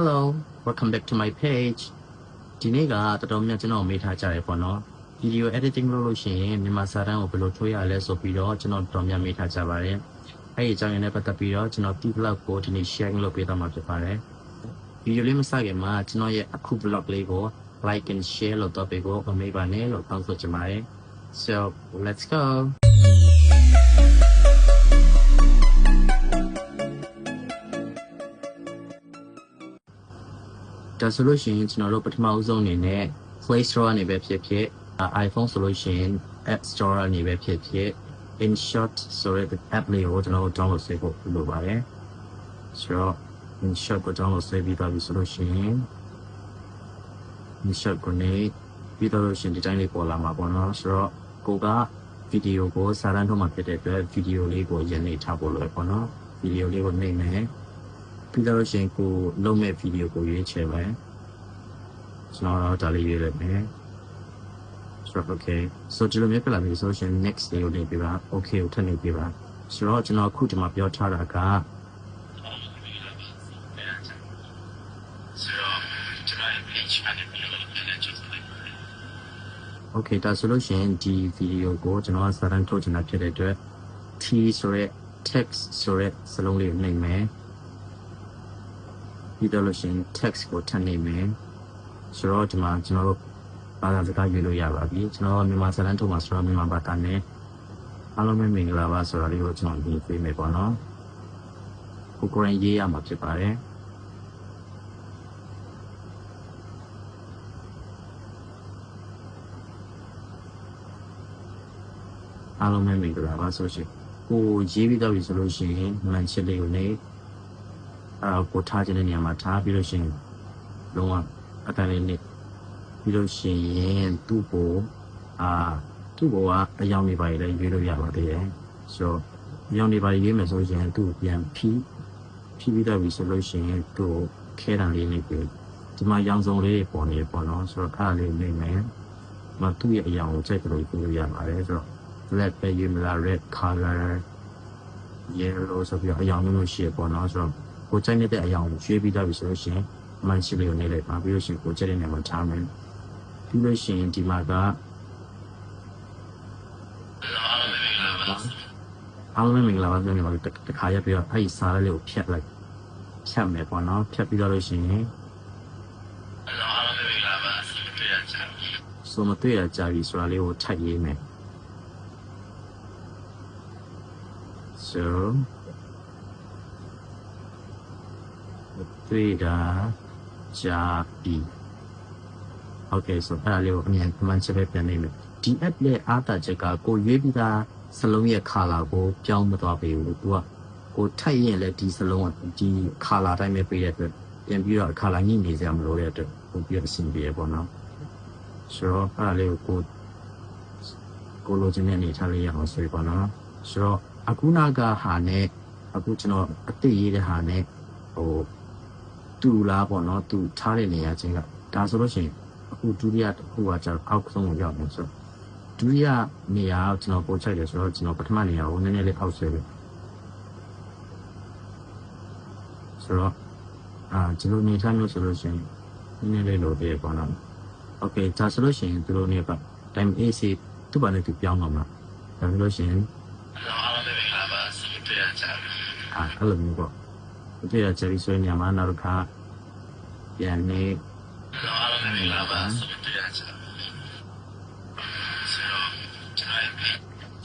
Hello welcome back to my page ဒီနေ့ကတော်တော်များကျွန်တော်မေးထားကြတယ်ပေါ့နော် video editing လုပ်လို့ရှိရင်မြန်မာစာတန်းကိုဘယ်လိုထွေးရလဲဆိုပြီးတော့ကျွန်တော်တော်တော်များမေးထားကြပါတယ်အဲ့ဒီအကြောင်းရင်းနဲ့ပတ်သက်ပြီးတော့ကျွန်တော်ဒီ vlog ကိုဒီနေ့ share လုပ်ပေးသွားမှာဖြစ်ပါတယ် video လေးမစခင်မှာကျွန်တော်ရဲ့အခု vlog လေးကို like and share လုပ်တော့ပေးဖို့မမေ့ပါနဲ့လို့တောင်းဆိုချင်ပါတယ် so let's go ဒါဆိုလို့ရှိရင်ကျွန်တော်တို့ပထမဦးဆုံးအနေနဲ့ Play Store ကနေပဲဖြစ်ဖြစ်အာ iPhone ဆိုလို့ရှိရင် App Store ကနေပဲဖြစ်ဖြစ် InShot ဆိုတဲ့ app လေးကိုကျွန်တော်တို့ download လုပ်ဖို့လိုပါတယ်ဆိုတော့ InShot ကို download လုပ်ပြီးသားပြီဆိုလို့ရှိရင် InShot ကိုနေပြီးတော့လို့ရှိရင်ဒီတိုင်းလေးပေါ်လာမှာပေါ့နော်ဆိုတော့ကိုကဗီဒီယိုကိုစာတန်းထုတ်မှဖြစ်တဲ့အတွက်ဗီဒီယိုလေးကိုရနေထားဖို့လိုပေါ့နော်ဗီဒီယိုလေးကိုနှိမ့်မယ် ပြီးတော့လို့ရှိရင်ကိုလုံးမဲ့ဗီဒီယိုကိုရွေးချယ်မယ်ကျွန်တော်တော့ဒါလေးရွေးလိုက်မယ်ဆိုတော့ okay so ဒီလိုမျိုးပြလာပြီဆိုရှင် next လေးကိုနေပြပါ okay ကိုထပ်နေပြပါဆိုတော့ကျွန်တော်အခုဒီမှာပြောထားတာကโอเคဒါဆိုလို့ရှိရင်ဒီဗီဒီယိုကိုကျွန်တော်ကစာတန်းထုတ်ချင်တာဖြစ်တဲ့အတွက် T ဆိုရဲ text ဆိုရဲစလုံးလေးကိုနှိပ်မယ် ပြီးတော့လို့ရှိရင် text ကိုထပ်နှိပ်မယ်ဆိုတော့ဒီမှာကျွန်တော်တို့ဘာသာစကားရေးလို့ရပါပြီကျွန်တော်မြန်မာစာတန်းထုတ်မှာဆိုတော့မြန်မာဘာသာနဲ့အားလုံးပဲမင်္ဂလာပါဆိုတာလေးကိုကျွန်တော်ဒီပေးမယ်ပေါ့နော်ကိုကိုရင်ရေးရမှာဖြစ်ပါတယ်အားလုံးပဲမင်္ဂလာပါဆိုရှင်ကိုရေးပြီးတော့ပြီဆိုလို့ရှိရင်မှန်ချစ်လေးကိုနေ အာကိုထားခြင်းတဲ့နေရာမှာထားပြီးလို့ရှိရင်လုံးဝအတန်လေးနေပြီးလို့ရှိရင်သူ့ကိုအာသူ့ကိုကအယောင်နေပါလေရွေးလို့ရပါသေးတယ်ဆိုတော့အယောင်နေပါရွေးမယ်ဆိုရင်သူ့ကိုပြန်ဖြီးဖြီးပြီးတော့ပြီဆိုလို့ရှိရင်သူ့ကိုခဲတံလေးနေပြီးဒီမှာရောင်စုံလေးပေါ်နေပေါ့နော်ဆိုတော့အဲ့ဒါလေးနေမယ်မသူ့ရဲ့အယောင်ကိုစိတ်ကလေးပြလို့ရပါတယ်ဆိုတော့ black ပဲယူမလား red color yellow ဆိုပြီးတော့အယောင်မျိုးမျိုးရှိရပေါ့နော်ဆိုတော့ ကိုကြိုက်နေတဲ့အယောင်ကိုရွေးပြီးတော့ပြီဆိုလို့ရှိရင်မှန်ရှိလေးကိုနေလိုက်ပါပြီးလို့ရှိရင်ကိုကြိုက်တဲ့နေရာမှာထားမယ်ပြီးလို့ရှိရင်ဒီမှာကအားလုံးမင်္ဂလာပါပြောနေပါတခါရက်ပြီးတော့အဲ့ဒီစားလေးကိုဖြတ်လိုက်ဖြတ်မယ်ပေါ့နော်ဖြတ်ပြီးတော့လို့ရှိရင်ဆိုမတွေ့ရကြပြီဆိုတာလေးကိုထပ်ရေးမယ် so တွေ့တာကြာပြီ okay so အဲ့ဒါလေးကိုအမြန်မှန်ချက်ပဲပြန်နေမယ်ဒီ app ရဲ့အားတာချက်ကကိုရွေးပြီးသားစလုံးရဲ့ color ကိုပြောင်းမသွားပေဘူးသူကကိုထိုက်ရင်လည်းဒီစလုံးကဒီ color တိုင်းပဲပေးတဲ့အတွက်ပြန်ပြီးတော့ color ညှိနေကြမလို့တဲ့အတွက်ကိုပြည့်အဆင်ပြေပေါ့နော်ဆိုတော့အဲ့ဒါလေးကိုကိုကိုလိုချင်တဲ့အနေထားလေးရအောင်ဆိုပါနော်ဆိုတော့အခုနာကဟာနဲ့အခုကျွန်တော်အသိရေးတဲ့ဟာနဲ့ဟို တူလားပေါ့နော်တူထားတဲ့နေရာချင်းကဒါဆိုလို့ရှိရင်အခုဒုတိယတစ်ခုကကျတော့အောက်ဆုံးကိုရောက်နေဆိုတော့ဒုတိယနေရာကိုကျွန်တော်ပို့ချိုက်တယ်ဆိုတော့ကျွန်တော်ပထမနေရာကိုနည်းနည်းလေးအောက်ဆွဲတယ်ဆိုတော့အာကျွန်တော်နေထားလို့ဆိုလို့ရှိရင်နည်းနည်းလေးလိုသေးပေါ့နော်โอเคဒါဆိုလို့ရှိရင်သူတို့နေပါ time AC သူ့ဘာနဲ့သူပြောင်းတော့မှာဒါဆိုလို့ရှိရင် อ่าအဲ့လိုမျိုးပေါ့ ဒီကချယ်ရီဆွေးညမှာနောက်တစ်ခါပြန်နေ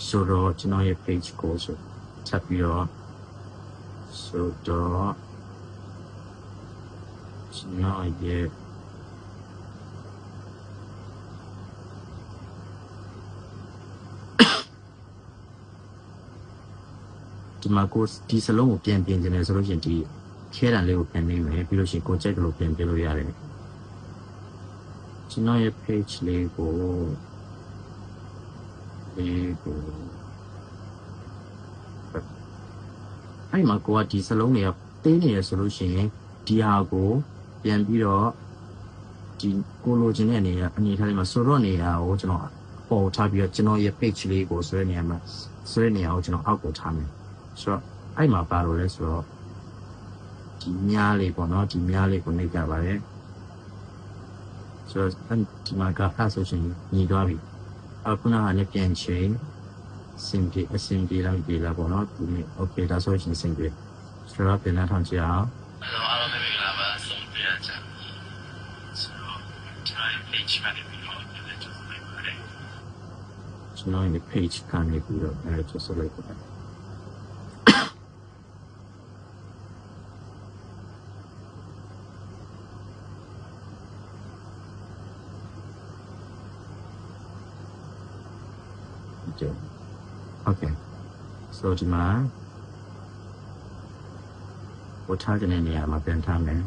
ဆိုတော့ကျွန်တော်ရဲ့ page ကိုဆိုချက်ပြီးတော့ဆိုတော့ကျွန်တော်ရဲ့ ဒီမှာကိုဒီစလုံးကိုပြန်ပြင်နေတယ်ဆိုလို့ရှိရင်ဒီခဲတံလေးကိုပြန်နေမယ်ပြီးလို့ရှိရင်ကိုကြိုက်တယ်လို့ပြန်ပြင်လို့ရတယ်ကျွန်တော်ရဲ့ page လေးကိုလေးကိုအဲ့မှာကိုကဒီစလုံးတွေကတင်းနေရဆိုလို့ရှိရင်ဒီဟာကိုပြန်ပြီးတော့ဒီကိုလိုချင်တဲ့အနေနဲ့အနေထားလေးမှာဆိုတော့နေရာကိုကျွန်တော်ပေါ်ထားပြီးတော့ကျွန်တော်ရဲ့ page လေးကိုဆွဲနေရမှာဆွဲနေရအောင်ကျွန်တော်အောက်ကိုထားမယ် ဆိုတော့အဲ့မှာပါလို့လဲဆိုတော့ဒဒီမြားလေးပေါ့နော်ဒီမြားလေးကိုနှိပ်ကြပါတယ်ဆိုတော့အဲ့ဒီမှာကအဲ့ဆိုရှင်ညီသွားပြီအခုနကလည်းပြန်ချိန်စင်ပြေအစင်ပြေလောက်ပြေလာပေါ့နော်ဒီနေ့ okay ဒါဆိုရှင်စင်ပြေဆိုတော့ပြန်လာထောင်ကြအောင် Hello, အားလုံးပဲမင်္ဂလာပါဆုံးပြရချင်ဆိုတော့ try page ကနေပြီးတော့လည်းကျဆုံးလိုက်ပါတယ်ကျွန်တော်ရဲ့ page ကနေပြီးတော့အဲကျဆက်လိုက်ပါတယ် ကြည့် Okay so ဒီမှာဝတ်ထားတဲ့နေရာမှာပြန်ထားမယ်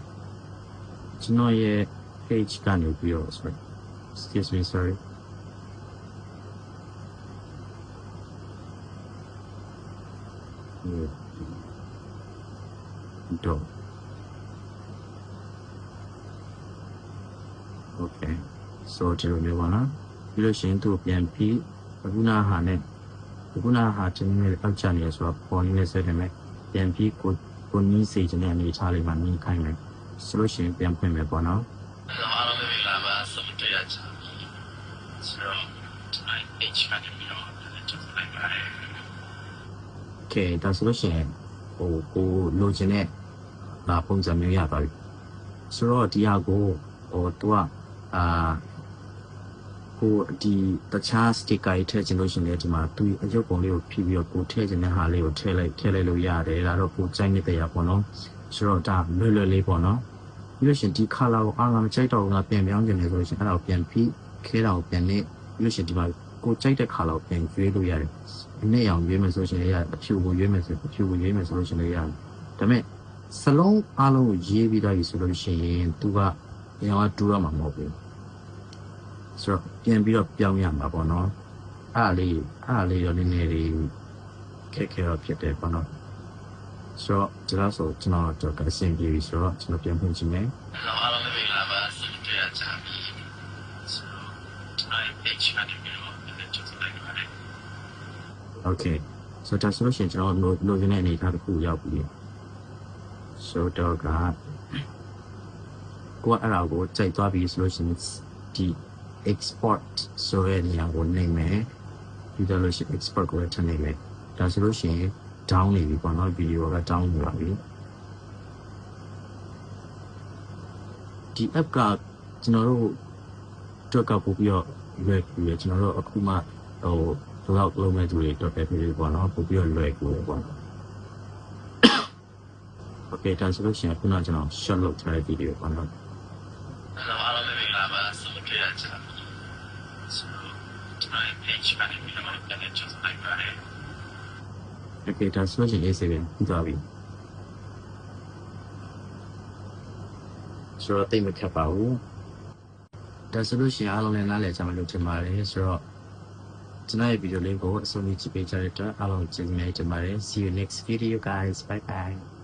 ကျွန်တော်ရဲ့ page ကနေပြီးတော့ sorry excuse me sorry တော့ Okay so ဒီလိုမျိုးပါနော်ပြီးလို့ရှိရင်သူ့ပြန်ပြီးအ ခုနာဟာနဲ့အခုနာဟာချင်းနဲ့အောက်ချနေရဆိုတော့ပေါ်နေတဲ့ဆက်တယ်မဲ့ပြန်ပြီးကိုကိုနီးစေချင်တဲ့အနေထားလေးမှာနီးခိုင်းမယ်ဆိုလို့ရှိရင်ပြန်ဖွင့်မယ်ပေါ့နော် Hello, အားလုံးပဲမင်္ဂလာပါဆုံးပြရချင်ဆိုတော့ try page ကနေပြီးတော့လည်းကျဆုံးလိုက်ပါတယ် Okay ဒါဆိုလို့ရှိရင်ဟိုကိုလိုချင်တဲ့လာပုံစံမျိုးရပါပြီဆိုတော့ဒီဟာကိုဟိုသူကအာ ကိုဒီတခြား sticker တွေထည့်ချင်လို့ရှိရင်လည်းဒီမှာသူအရုပ်ပုံလေးကိုဖြည့်ပြီးတော့ကိုထည့်ချင်တဲ့ဟာလေးကိုထည့်လိုက်ထည့်လိုက်လို့ရတယ်ဒါတော့ကိုကြိုက်နေတဲ့ရပေါ့နော်ဆိုတော့ဒါလွယ်လွယ်လေးပေါ့နော်ပြီးလို့ရှိရင်ဒီ color ကိုအားမကြိုက်တော့ဘူးငါပြန်ပြောင်းချင်တယ်ဆိုလို့ရှိရင်အဲ့ဒါကိုပြန်ပြီးခဲတာကိုပြန်နေပြီးလို့ရှိရင်ဒီမှာကိုကြိုက်တဲ့ color ကိုပြန်ရွေးလို့ရတယ်ဒီနေ့အောင်ရွေးမယ်ဆိုရှင်လည်းရအဖြူကိုရွေးမယ်ဆိုအဖြူကိုရွေးမယ်ဆိုလို့ရှင်လည်းရတယ်ဒါပေမဲ့စလုံးအားလုံးကိုရေးပြီးသားပြီဆိုလို့ရှိရင်သူကပြန်သွားတူရမှာမဟုတ်ဘူး ဆိုတော့ပြန်ပြီးတော့ပြောင်းရမှာပေါ့နော်အားလေးအားလေးတော့နည်းနည်းလေးခက်ခဲတော့ဖြစ်တယ်ပေါ့နော်ဆိုတော့ဒီလောက်ဆိုကျွန်တော်တော့အဆင်ပြေပြီဆိုတော့ကျွန်တော်ပြန်ဖွင့်ချင်တယ် Hello, အားလုံးပဲမင်္ဂလာပါဆုံးပြရချင်ဆိုတော့ try page ကနေပြီးတော့လည်းကျဆုံးလိုက်ပါတယ် Okay ဆိုတော့ဒါဆိုလို့ရှိရင်ကျွန်တော်လိုလိုချင်တဲ့အနေအထားတစ်ခုရောက်ပြီဆိုတော့ကကိုကအဲ့ဒါကိုကြိုက်သွားပြီဆိုလို့ရှိရင်ဒီ export ဆိုတဲ့နေရာကိုနှိပ်မယ်ပြီးတော့လို့ရှိရင် export ကိုထည့်နေမယ်ဒါဆိုလို့ရှိရင် down နေပြီပေါ့နော်ဗီဒီယိုက down နေပါပြီဒီ app ကကျွန်တော်တို့အတွက်ကပို့ပြီးတော့ရွယ်ပြီးရကျွန်တော်တို့အခုမှဟိုဒီလောက်လုံးမဲ့သူတွေတော့ပဲဖြစ်ဖြစ်ပေါ့နော်ပို့ပြီးတော့လွယ်ကူတယ်ပေါ့ Okay ဒါဆိုလို့ရှိရင်ခုနကကျွန်တော် short လုပ်ထားတဲ့ဗီဒီယိုပေါ့နော် Hello, အားလုံးပဲမင်္ဂလာပါဆုံးပြရချင်ဆိုတော့ try page ကနေပြီးတော့လည်းကျဆုံးလိုက်ပါတယ် Okay ဒါဆိုလို့ရှိရင်ရေးစေပြန်ပြီးသွားပြီဆိုတော့တိတ်မခက်ပါဘူးဒါဆိုလို့ရှိရင်အားလုံးလည်းနားလည်ကြမှာလို့ထင်ပါတယ်ဆိုတော့ကျွန်တော်ရဲ့ဗီဒီယိုလေးကိုအဆုံးထိကြည့်ပေးကြတဲ့အတွက်အားလုံးကျေးဇူးများတင်ပါတယ် See you next video guys bye bye